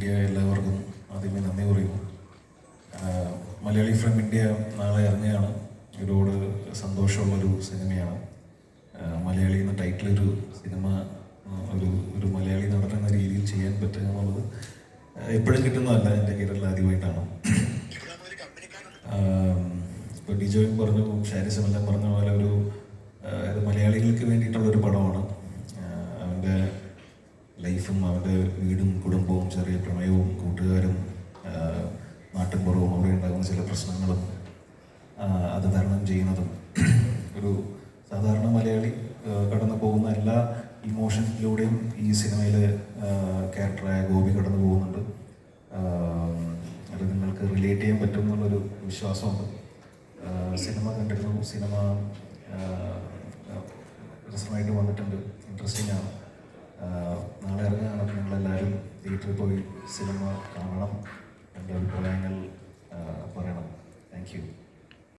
India എല്ലാവർക്കും ആദ്യമേ നന്ദി പറയുന്നു. മലയാളി ഫ്രം ഇന്ത്യ നാളെ ഇറങ്ങുകയാണ്. ഒരുപാട് സന്തോഷമുള്ളൊരു സിനിമയാണ്. മലയാളി എന്ന ടൈറ്റിൽ ഒരു സിനിമ ഒരു ഒരു മലയാളി നടൻ എന്ന രീതിയിൽ ചെയ്യാൻ പറ്റുക എന്നുള്ളത് എപ്പോഴും കിട്ടുന്നതല്ല എന്റെ കേരളത്തിൽ ആദ്യമായിട്ടാണ്. ഇപ്പോൾ ഡിജോയും പറഞ്ഞു ഷാരിസമെല്ലാം പറഞ്ഞ പോലെ ഒരു ലൈഫും അവന്റെ വീടും കുടുംബവും ചെറിയ പ്രമേയവും കൂട്ടുകാരും നാട്ടിൻപുറവും അവിടെ ഉണ്ടാകുന്ന ചില പ്രശ്നങ്ങളും അത് തരണം ചെയ്യുന്നതും ഒരു സാധാരണ മലയാളി കടന്നു പോകുന്ന എല്ലാ ഇമോഷനിലൂടെയും ഈ സിനിമയിലെ ക്യാരക്ടറായ ഗോപി കടന്നു പോകുന്നുണ്ട്. അത് നിങ്ങൾക്ക് റിലേറ്റ് ചെയ്യാൻ പറ്റും എന്നുള്ളൊരു വിശ്വാസമുണ്ട്. സിനിമ കണ്ടിരുന്നു. സിനിമ രസമായിട്ട് വന്നിട്ടുണ്ട്. ഇൻട്രസ്റ്റിംഗ് ആണ് ആഹ് നാളെ ഇറങ്ങുകയാണ് അപ്പോൾ നിങ്ങളെല്ലാവരും തിയേറ്ററിൽ പോയി സിനിമ കാണണം.